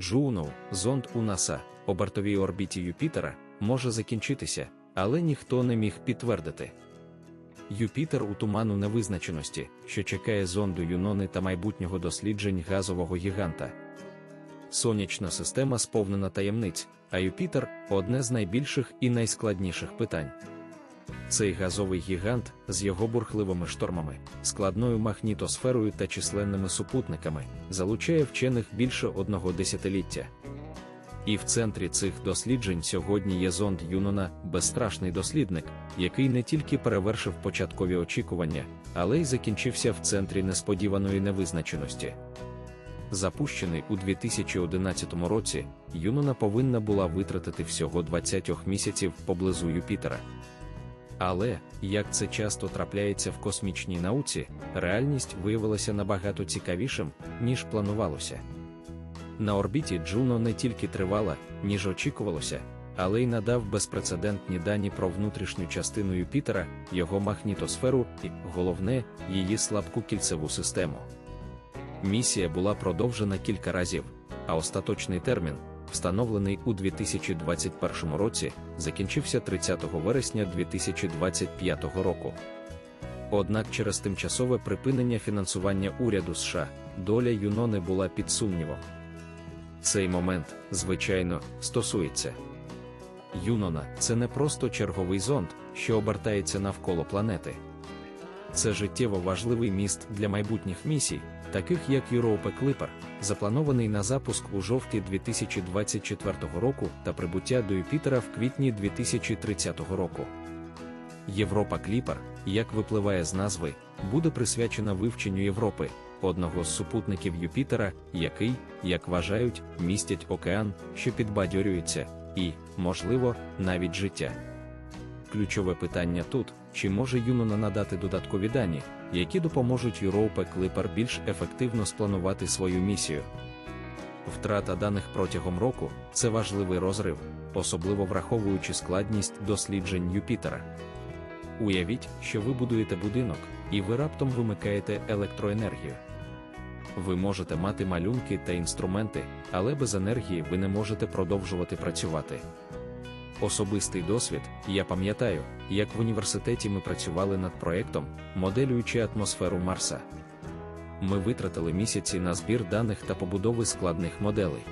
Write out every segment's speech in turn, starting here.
Джуно, зонд у НАСА, у бортовій орбіті Юпітера, може закінчитися, але ніхто не міг підтвердити. Юпітер у туману невизначеності, що чекає зонду Юнони та майбутнього досліджень газового гіганта. Сонячна система сповнена таємниць, а Юпітер одне з найбільших і найскладніших питань. Цей газовий гігант з його бурхливими штормами, складною магнітосферою та численними супутниками залучає вчених більше одного десятиліття. І в центрі цих досліджень сьогодні є зонд Юнона, безстрашний дослідник, який не тільки перевершив початкові очікування, але й закінчився в центрі несподіваної невизначеності. Запущений у 2011 році, Юнона повинна була витратити всього 20 місяців поблизу Юпітера. Але, як це часто трапляється в космічній науці, реальність виявилася набагато цікавішим, ніж планувалося. На орбіті Джуно не тільки тривала, ніж очікувалося, але й надав безпрецедентні дані про внутрішню частину Юпітера, його магнітосферу і, головне, її слабку кільцеву систему. Місія була продовжена кілька разів, а остаточний термін, встановлений у 2021 році, закінчився 30 вересня 2025 року. Однак через тимчасове припинення фінансування уряду США доля Юнони була під сумнівом. Цей момент, звичайно, стосується. Юнона це не просто черговий зонд, що обертається навколо планети. Це життєво важливий міст для майбутніх місій, таких як Europa Clipper, запланований на запуск у жовтні 2024 року та прибуття до Юпітера в квітні 2030 року. Європа Кліпер, як випливає з назви, буде присвячена вивченню Європи, одного з супутників Юпітера, який, як вважають, містять океан, що підбадьорюється, і, можливо, навіть життя. Ключове питання тут: чи може Юнона надати додаткові дані, які допоможуть Europa Clipper більш ефективно спланувати свою місію. Втрата даних протягом року це важливий розрив, особливо враховуючи складність досліджень Юпітера. Уявіть, що ви будуєте будинок, і ви раптом вимикаєте електроенергію. Ви можете мати малюнки та інструменти, але без енергії ви не можете продовжувати працювати. Особистий досвід, я пам'ятаю, як в університеті ми працювали над проєктом, моделюючи атмосферу Марса. Ми витратили місяці на збір даних та побудови складних моделей.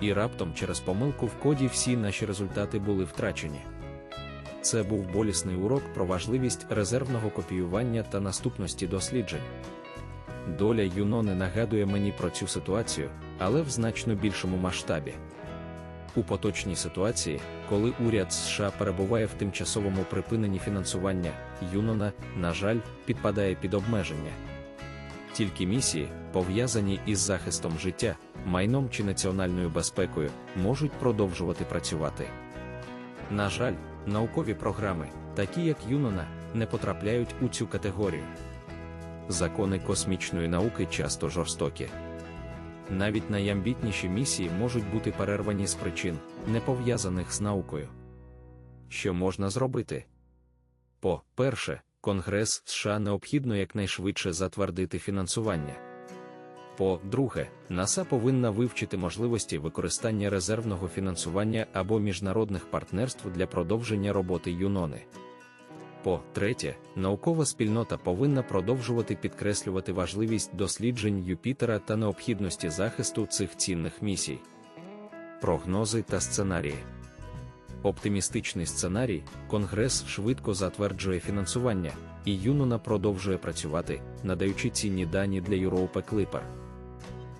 І раптом через помилку в коді всі наші результати були втрачені. Це був болісний урок про важливість резервного копіювання та наступності досліджень. Доля Юнони нагадує мені про цю ситуацію, але в значно більшому масштабі. У поточній ситуації, коли уряд США перебуває в тимчасовому припиненні фінансування, Юнона, на жаль, підпадає під обмеження. Тільки місії, пов'язані із захистом життя, майном чи національною безпекою, можуть продовжувати працювати. На жаль, наукові програми, такі як Юнона, не потрапляють у цю категорію. Закони космічної науки часто жорстокі. Навіть найамбітніші місії можуть бути перервані з причин, не пов'язаних з наукою. Що можна зробити? По-перше, Конгрес США необхідно якнайшвидше затвердити фінансування. По-друге, НАСА повинна вивчити можливості використання резервного фінансування або міжнародних партнерств для продовження роботи Юнони. По-третє, наукова спільнота повинна продовжувати підкреслювати важливість досліджень Юпітера та необхідності захисту цих цінних місій. Прогнози та сценарії. Оптимістичний сценарій, Конгрес швидко затверджує фінансування, і Юнона продовжує працювати, надаючи цінні дані для Europa Clipper.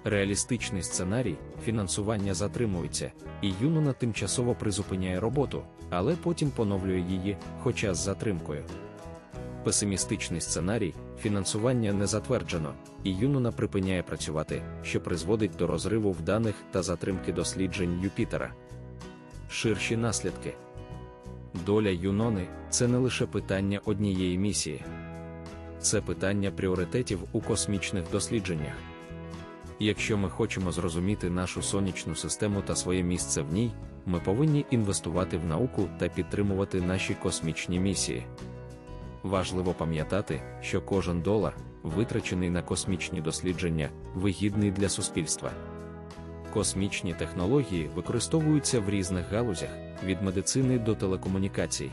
Реалістичний сценарій, фінансування затримується, і Юнона тимчасово призупиняє роботу, але потім поновлює її, хоча з затримкою. Песимістичний сценарій, фінансування не затверджено, і Юнона припиняє працювати, що призводить до розриву в даних та затримки досліджень Юпітера. Ширші наслідки. Доля Юнони це не лише питання однієї місії, це питання пріоритетів у космічних дослідженнях. Якщо ми хочемо зрозуміти нашу сонячну систему та своє місце в ній, ми повинні інвестувати в науку та підтримувати наші космічні місії. Важливо пам'ятати, що кожен долар, витрачений на космічні дослідження, вигідний для суспільства. Космічні технології використовуються в різних галузях від медицини до телекомунікацій.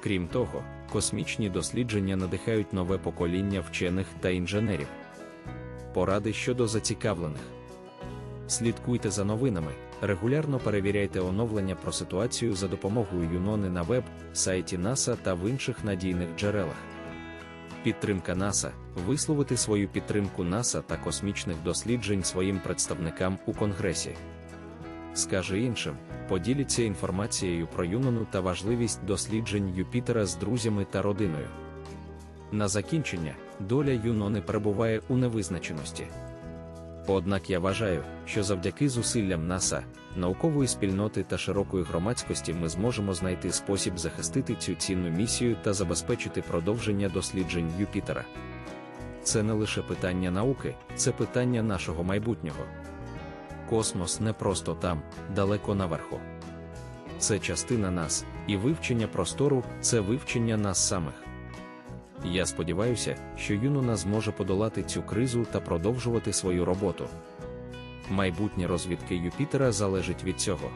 Крім того, космічні дослідження надихають нове покоління вчених та інженерів. Поради щодо зацікавлених. Слідкуйте за новинами, регулярно перевіряйте оновлення про ситуацію за допомогою Юнони на веб, сайті НАСА та в інших надійних джерелах. Підтримка НАСА висловити свою підтримку НАСА та космічних досліджень своїм представникам у Конгресі. Скаже іншим, поділіться інформацією про Юнону та важливість досліджень Юпітера з друзями та родиною. На закінчення, доля Юнони перебуває у невизначеності. Однак я вважаю, що завдяки зусиллям НАСА, наукової спільноти та широкої громадськості ми зможемо знайти спосіб захистити цю цінну місію та забезпечити продовження досліджень Юпітера. Це не лише питання науки, це питання нашого майбутнього. Космос не просто там, далеко наверху. Це частина нас, і вивчення простору це вивчення нас самих. Я сподіваюся, що Юнона зможе подолати цю кризу та продовжувати свою роботу. Майбутнє розвідки Юпітера залежить від цього.